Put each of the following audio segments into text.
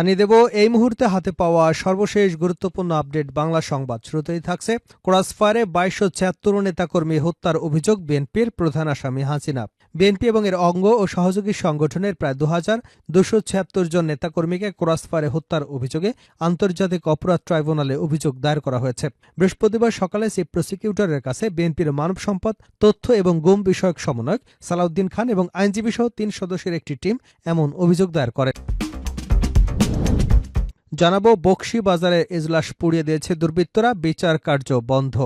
জানিয়ে দেব, এই মুহূর্তে হাতে পাওয়া সর্বশেষ গুরুত্বপূর্ণ আপডেট বাংলা সংবাদ। শুরুতেই থাকছে ক্রসফায়ারে বাইশশো ছিয়াত্তর নেতাকর্মী হত্যার অভিযোগ বিএনপির প্রধান আসামি হাসিনা। বিএনপি এবং এর অঙ্গ ও সহযোগী সংগঠনের প্রায় দু হাজার দুশো ছিয়াত্তর জন নেতাকর্মীকে ক্রসফায়ারে হত্যার অভিযোগে আন্তর্জাতিক অপরাধ ট্রাইব্যুনালে অভিযোগ দায়ের করা হয়েছে। বৃহস্পতিবার সকালে চিফ প্রসিকিউটরের কাছে বিএনপির মানব সম্পদ, তথ্য এবং গুম বিষয়ক সমন্বয়ক সালাউদ্দিন খান এবং আইনজীবী সহ তিন সদস্যের একটি টিম এমন অভিযোগ দায়ের করে। জানাব বক্সি বাজারে এজলাস পুড়িয়ে দিয়েছে দুর্বৃত্তরা, বিচার কার্য বন্ধ।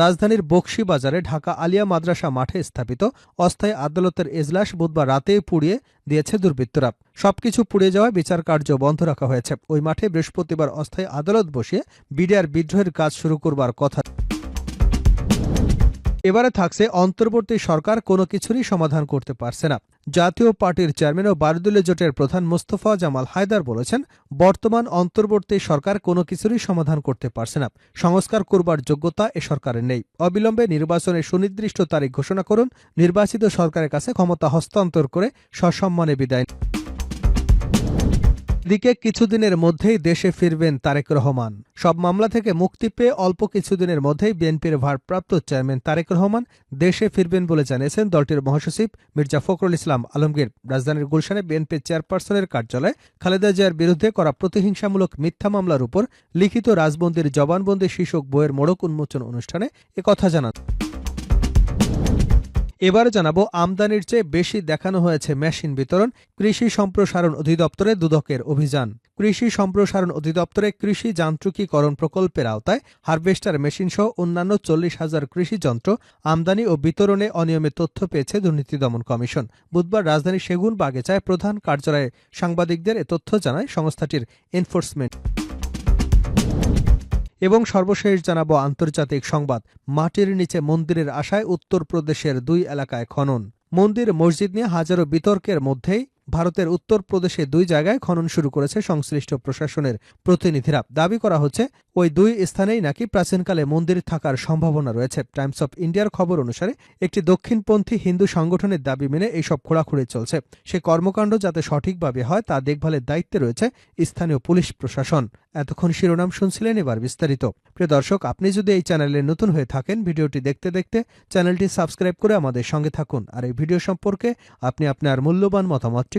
রাজধানীর বক্সি বাজারে ঢাকা আলিয়া মাদ্রাসা মাঠে স্থাপিত অস্থায়ী আদালতের এজলাস বুধবার রাতেই পুড়িয়ে দিয়েছে দুর্বৃত্তরা। সবকিছু পুড়িয়ে যাওয়ায় বিচার কার্য বন্ধ রাখা হয়েছে। ওই মাঠে বৃহস্পতিবার অস্থায়ী আদালত বসিয়ে বিডিআর বিদ্রোহের কাজ শুরু করবার কথা। এবারে থাকছে অন্তর্বর্তী সরকার কোনো কিছুরই সমাধান করতে পারছে না। জাতীয় পার্টির চেয়ারম্যান ও বারদুল্লে জোটের প্রধান মোস্তফা জামাল হায়দার বলেছেন, বর্তমান অন্তর্বর্তী সরকার কোনো কিছুরই সমাধান করতে পারছে না। সংস্কার করবার যোগ্যতা এ সরকারের নেই। অবিলম্বে নির্বাচনের সুনির্দিষ্ট তারিখ ঘোষণা করুন। নির্বাচিত সরকারের কাছে ক্ষমতা হস্তান্তর করে সসম্মানে বিদায় এদিকে কিছুদিনের মধ্যেই দেশে ফিরবেন তারেক রহমান। সব মামলা থেকে মুক্তি পেয়ে অল্প কিছুদিনের মধ্যেই বিএনপির ভারপ্রাপ্ত চেয়ারম্যান তারেক রহমান দেশে ফিরবেন বলে জানিয়েছেন দলটির মহাসচিব মির্জা ফখরুল ইসলাম আলমগীর। রাজধানীর গুলশানে বিএনপির চেয়ারপারসনের কার্যালয়ে খালেদা জিয়ার বিরুদ্ধে করা প্রতিহিংসামূলক মিথ্যা মামলার উপর লিখিত রাজবন্দির জবানবন্দি শীর্ষক বইয়ের মোড়ক উন্মোচন অনুষ্ঠানে একথা জানান। এবার জানাব, আমদানির চেয়ে বেশি দেখানো হয়েছে মেশিন বিতরণ, কৃষি সম্প্রসারণ অধিদপ্তরে দুদকের অভিযান। কৃষি সম্প্রসারণ অধিদপ্তরে কৃষি যান্ত্রিকীকরণ প্রকল্পের আওতায় হারভেস্টার মেশিন সহ অন্যান্য চল্লিশ হাজার কৃষি যন্ত্র আমদানি ও বিতরণে অনিয়মের তথ্য পেয়েছে দুর্নীতি দমন কমিশন। বুধবার রাজধানীর সেগুন বাগেচায় প্রধান কার্যালয়ে সাংবাদিকদের এ তথ্য জানায় সংস্থাটির এনফোর্সমেন্ট। এবং সর্বশেষ জানাব আন্তর্জাতিক সংবাদ। মাটির নিচে মন্দিরের আশায় উত্তরপ্রদেশের দুই এলাকায় খনন। মন্দির, মসজিদ নিয়ে হাজারো বিতর্কের মধ্যেই ভারতের উত্তরপ্রদেশে দুই জায়গায় খনন শুরু করেছে সংশ্লিষ্ট প্রশাসনের প্রতিনিধিরা। দাবি করা হচ্ছে, ওই দুই স্থানেই নাকি প্রাচীনকালে মন্দির থাকার সম্ভাবনা রয়েছে। টাইমস অফ ইন্ডিয়ার খবর অনুসারে, একটি দক্ষিণপন্থী হিন্দু সংগঠনের দাবি মেনে এইসব খোঁড়াখুড়ি চলছে। সে কর্মকাণ্ড যাতে সঠিকভাবে হয়, তা দেখভালের দায়িত্বে রয়েছে স্থানীয় পুলিশ প্রশাসন। এতক্ষণ শিরোনাম শুনছিলেন এবার বিস্তারিত। প্রিয় দর্শক, আপনি যদি এই চ্যানেলে নতুন হয়ে থাকেন, ভিডিওটি দেখতে দেখতে চ্যানেলটি সাবস্ক্রাইব করে আমাদের সঙ্গে থাকুন। আর এই ভিডিও সম্পর্কে আপনি আপনার মূল্যবান মতামতটি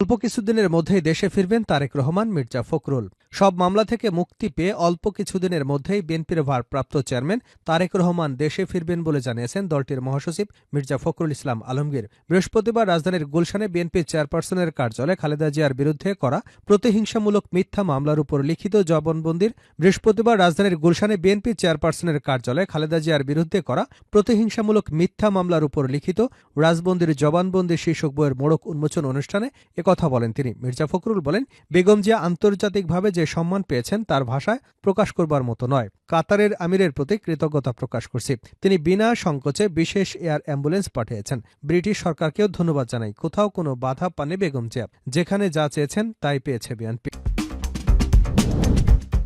অল্প কিছুদিনের মধ্যেই দেশে ফিরবেন তারেক রহমান, মির্জা ফখরুল। সব মামলা থেকে মুক্তি পেয়ে অল্প কিছুদিনের মধ্যেই বিএনপির ভারপ্রাপ্ত চেয়ারম্যান তারেক রহমান দেশে ফিরবেন বলে জানিয়েছেন দলটির মহাসচিব মির্জা ফখরুল ইসলাম আলমগীর। বৃহস্পতিবার রাজধানীর গুলশানে বিএনপির চেয়ারপারসনের কার্যালয়ে খালেদা জিয়ার বিরুদ্ধে করা প্রতিহিংসামূলক মিথ্যা মামলার উপর লিখিত জবানবন্দির বৃহস্পতিবার রাজধানীর গুলশানে বিএনপি চেয়ারপারসনের কার্যালয়ে খালেদা জিয়ার বিরুদ্ধে করা প্রতিহিংসামূলক মিথ্যা মামলার উপর লিখিত রাজবন্দির জবানবন্দি শীর্ষক বইয়ের মোড়ক উন্মোচন অনুষ্ঠানে একথা বলেন তিনি। মির্জা ফখরুল বলেন, বেগম জিয়া আন্তর্জাতিকভাবে যে সম্মান পেয়েছেন তার ভাষায় প্রকাশ করবার মতো নয়। কাতারের আমিরের প্রতি কৃতজ্ঞতা প্রকাশ করছি। তিনি বিনা সংকোচে বিশেষ এয়ার অ্যাম্বুলেন্স পাঠিয়েছেন। ব্রিটিশ সরকারকেও ধন্যবাদ জানাই। কোথাও কোনো বাধা পানে বেগম জিয়া। যেখানে যা চেয়েছেন তাই পেয়েছে বিএনপি।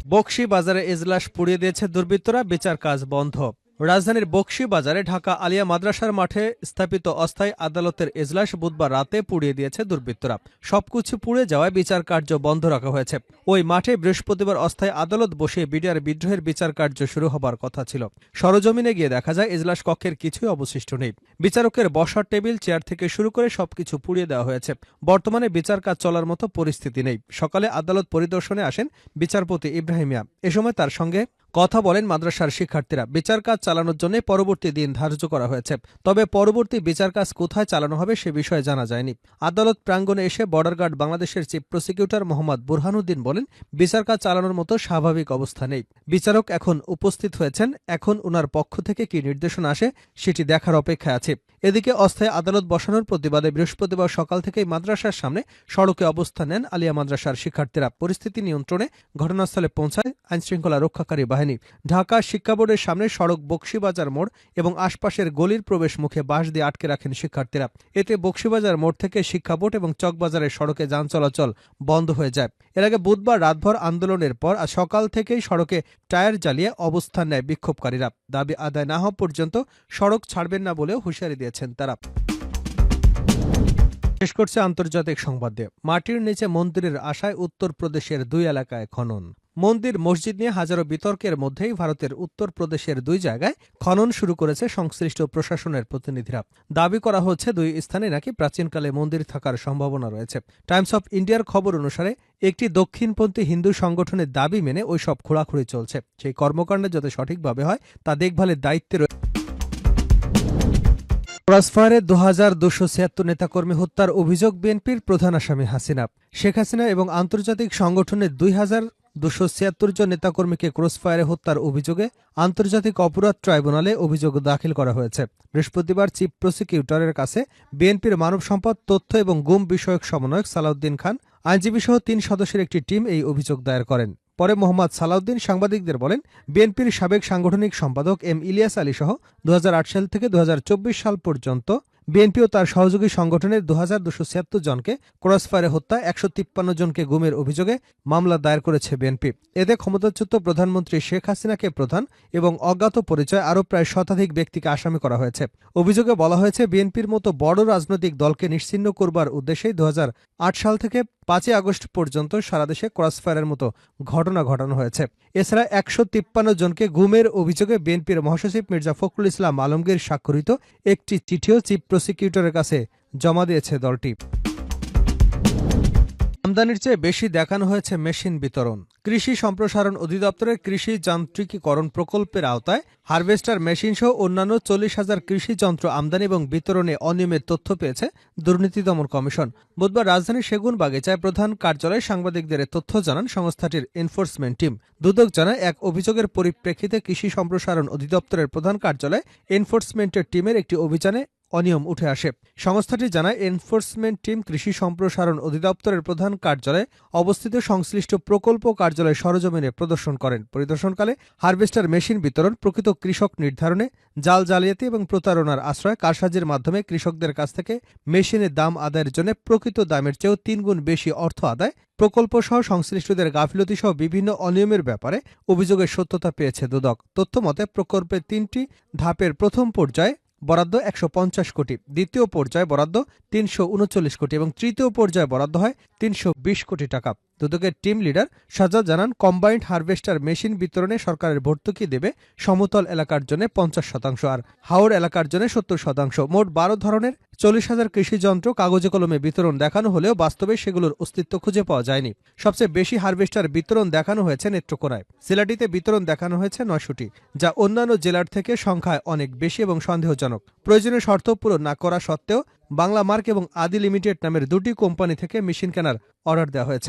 বকশি বাজারে এজলাস পুড়িয়ে দিয়েছে দুর্বৃত্তরা। বিচার কাজ বন্ধ। রাজধানীর বকশি বাজারে ঢাকা আলিয়া মাদ্রাসার মাঠে স্থাপিত অস্থায়ী আদালতের এজলাস বুধবার রাতে পুড়িয়ে দিয়েছে দুর্বৃত্তরা। সবকিছু পুড়ে যাওয়ায় বিচার কার্য বন্ধ রাখা হয়েছে। ওই মাঠে বৃহস্পতিবার অস্থায়ী আদালত বসিয়ে বিডিআর বিদ্রোহের বিচার কার্য শুরু হবার কথা ছিল। সরজমিনে গিয়ে দেখা যায়, এজলাস কক্ষের কিছুই অবশিষ্ট নেই। বিচারকের বসার টেবিল, চেয়ার থেকে শুরু করে সবকিছু পুড়িয়ে দেওয়া হয়েছে। বর্তমানে বিচার কাজ চলার মতো পরিস্থিতি নেই। সকালে আদালত পরিদর্শনে আসেন বিচারপতি ইব্রাহিমিয়া এ সময় তার সঙ্গে কথা বলেন মাদ্রাসার শিক্ষার্থীরা। বিচার কাজ চালানোর জন্য পরবর্তী দিন ধার্য করা হয়েছে। তবে পরবর্তী বিচার কাজ কোথায় চালানো হবে সে বিষয়ে জানা যায়নি। আদালত প্রাঙ্গণে এসে বর্ডার গার্ড বাংলাদেশের চিফ প্রসিকিউটর মোহাম্মদ বুরহানুদ্দিন বলেন, বিচার কাজ চালানোর মতো স্বাভাবিক অবস্থা নেই। বিচারক এখন উপস্থিত হয়েছেন, এখন উনার পক্ষ থেকে কি নির্দেশনা আসে সেটি দেখার অপেক্ষায় আছে। এদিকে অস্থায়ী আদালত বসানোর প্রতিবাদে বৃহস্পতিবার সকাল থেকেই মাদ্রাসার সামনে সড়কে অবস্থান নেন আলিয়া মাদ্রাসার শিক্ষার্থীরা। পরিস্থিতি নিয়ন্ত্রণে ঘটনাস্থলে পৌঁছায় আইনশৃঙ্খলা রক্ষাকারী ঢাকা শিক্ষা বোর্ডের সামনে সড়ক বক্সিবাজার মোড় এবং আশপাশের গলির প্রবেশ মুখে বাঁশ দিয়ে আটকে রাখেন শিক্ষার্থীরা। এতে বক্সিবাজার মোড় থেকে শিক্ষা বোর্ড এবং চকবাজারের সড়কে যান চলাচল বন্ধ হয়ে যায়। এর আগে বুধবার রাতভর আন্দোলনের পর আজ সকাল থেকেই সড়কে টায়ার জ্বালিয়ে অবস্থান নেয় বিক্ষোভকারীরা। দাবি আদায় না হওয়া পর্যন্ত সড়ক ছাড়বেন না বলেও হুঁশিয়ারি দিয়েছেন তারা। শেষ করছে আন্তর্জাতিক সংবাদ মাটির নিচে মন্দিরের আশায় উত্তরপ্রদেশের দুই এলাকায় খনন। মন্দির, মসজিদ নিয়ে হাজারো বিতর্কের মধ্যেই ভারতের উত্তরপ্রদেশের দুই জায়গায় খনন শুরু করেছে সংশ্লিষ্ট প্রশাসনের প্রতিনিধিরা। দাবি করা হচ্ছে দুই স্থানে নাকি প্রাচীনকালে মন্দির থাকার সম্ভাবনা রয়েছে। টাইমস অফ ইন্ডিয়ার খবর অনুসারে, একটি দক্ষিণপন্থী হিন্দু সংগঠনের দাবি মেনে ওইসব খোঁড়াখুড়ি চলছে। সেই কর্মকাণ্ডে যাতে সঠিকভাবে হয়, তা দেখভালের দায়িত্বে রয়েছে ক্রসফায়ারে দু হাজার দুশো ছিয়াত্তর নেতাকর্মী হত্যার অভিযোগ বিএনপির প্রধান আসামি হাসিনা। শেখ হাসিনা এবং আন্তর্জাতিক সংগঠনের দুই হাজার দুশো ছিয়াত্তর জন নেতাকর্মীকে ক্রসফায়ারে হত্যার অভিযোগে আন্তর্জাতিক অপরাধ ট্রাইব্যুনালে অভিযোগ দাখিল করা হয়েছে। বৃহস্পতিবার চিফ প্রসিকিউটরের কাছে বিএনপির মানব সম্পদ, তথ্য এবং গুম বিষয়ক সমন্বয়ক সালাউদ্দিন খান আইনজীবী সহ তিন সদস্যের একটি টিম এই অভিযোগ দায়ের করেন। পরে মোহাম্মদ সালাউদ্দিন সাংবাদিকদের বলেন, বিএনপির সাবেক সাংগঠনিক সম্পাদক এম ইলিয়াস আলী সহ দু হাজার আট সাল থেকে দু হাজার চব্বিশ সাল পর্যন্ত বিএনপি ও তার সহযোগী সংগঠনের দু হাজার দুশো ছিয়াত্তর জনকে ক্রসফায়ারে হত্যা, একশো তিপ্পান্ন জনকে গুমের অভিযোগে মামলা দায়ের করেছে বিএনপি। এতে ক্ষমতাচ্যুত প্রধানমন্ত্রী শেখ হাসিনাকে প্রধান এবং অজ্ঞাত পরিচয় আরও প্রায় শতাধিক ব্যক্তিকে আসামি করা হয়েছে। অভিযোগে বলা হয়েছে, বিএনপির মতো বড় রাজনৈতিক দলকে নিশ্চিহ্ন করবার উদ্দেশ্যেই দু সাল থেকে পাঁচই আগস্ট পর্যন্ত সারা দেশে ক্রসফায়ারের মতো ঘটনা ঘটানো হয়েছে। এছাড়া একশো তিপ্পান্ন জনকে গুমের অভিযোগে বিএনপির মহাসচিব মির্জা ফখরুল ইসলাম আলমগীর স্বাক্ষরিত একটি চিঠিও চিফ প্রসিকিউটরের কাছে জমা দিয়েছে দলটি। আমদানির চেয়ে বেশি দেখানো হয়েছে মেশিন বিতরণ। কৃষি সম্প্রসারণ অধিদপ্তরের কৃষি যান্ত্রিকীকরণ প্রকল্পের আওতায় হারভেস্টার মেশিন সহ অন্যান্য চল্লিশ হাজার কৃষি যন্ত্র আমদানি এবং বিতরণে অনিয়মের তথ্য পেয়েছে দুর্নীতি দমন কমিশন। বুধবার রাজধানীর সেগুন বাগিচায় প্রধান কার্যালয়ে সাংবাদিকদের তথ্য জানান সংস্থাটির এনফোর্সমেন্ট টিম। দুদক জানায়, এক অভিযোগের পরিপ্রেক্ষিতে কৃষি সম্প্রসারণ অধিদপ্তরের প্রধান কার্যালয়ে এনফোর্সমেন্টের টিমের একটি অভিযানে অনিয়ম উঠে আসে। সংস্থাটি জানায়, এনফোর্সমেন্ট টিম কৃষি সম্প্রসারণ অধিদপ্তরের প্রধান কার্যালয়ে অবস্থিত সংশ্লিষ্ট প্রকল্প কার্যালয় সরজমিনে প্রদর্শন করেন। পরিদর্শনকালে হারভেস্টার মেশিন বিতরণ, প্রকৃত কৃষক নির্ধারণে, জাল জালিয়াতি এবং প্রতারণার আশ্রয় কারসাজির মাধ্যমে কৃষকদের কাছ থেকে মেশিনের দাম আদায়ের জন্য প্রকৃত দামের চেয়েও তিনগুণ বেশি অর্থ আদায় প্রকল্প সহ সংশ্লিষ্টদের গাফিলতি সহ বিভিন্ন অনিয়মের ব্যাপারে অভিযোগের সত্যতা পেয়েছে দুদক। তথ্য মতে প্রকল্পের তিনটি ধাপের প্রথম পর্যায়ে বরাদ্দ একশো পঞ্চাশ কোটি, দ্বিতীয় পর্যায়ে বরাদ্দ তিনশো উনচল্লিশ কোটি এবং তৃতীয় পর্যায়ে বরাদ্দ হয় তিনশো বিশ কোটি টাকা। দুদকের টিম লিডার সাজা জানান, কম্বাইন্ড হারভেস্টার মেশিন বিতরণে সরকারের ভর্তুকি দেবে সমতল এলাকার জন্য পঞ্চাশ শতাংশ আর হাওড় এলাকার জন্য সত্তর শতাংশ। মোট বারো ধরনের চল্লিশ হাজার কৃষি যন্ত্র কাগজে কলমে বিতরণ দেখানো হলেও বাস্তবে সেগুলোর অস্তিত্ব খুঁজে পাওয়া যায়নি। সবচেয়ে বেশি হারভেস্টার বিতরণ দেখানো হয়েছে নেত্রকোনায়। জেলাটিতে বিতরণ দেখানো হয়েছে নয়শটি, যা অন্যান্য জেলার থেকে সংখ্যায় অনেক বেশি এবং সন্দেহজনক। প্রয়োজনীয় শর্ত পূরণ না করা সত্ত্বেও বাংলা মার্ক এবং আদি লিমিটেড নামের দুটি কোম্পানি থেকে মেশিন কেনার অর্ডার দেওয়া হয়েছে।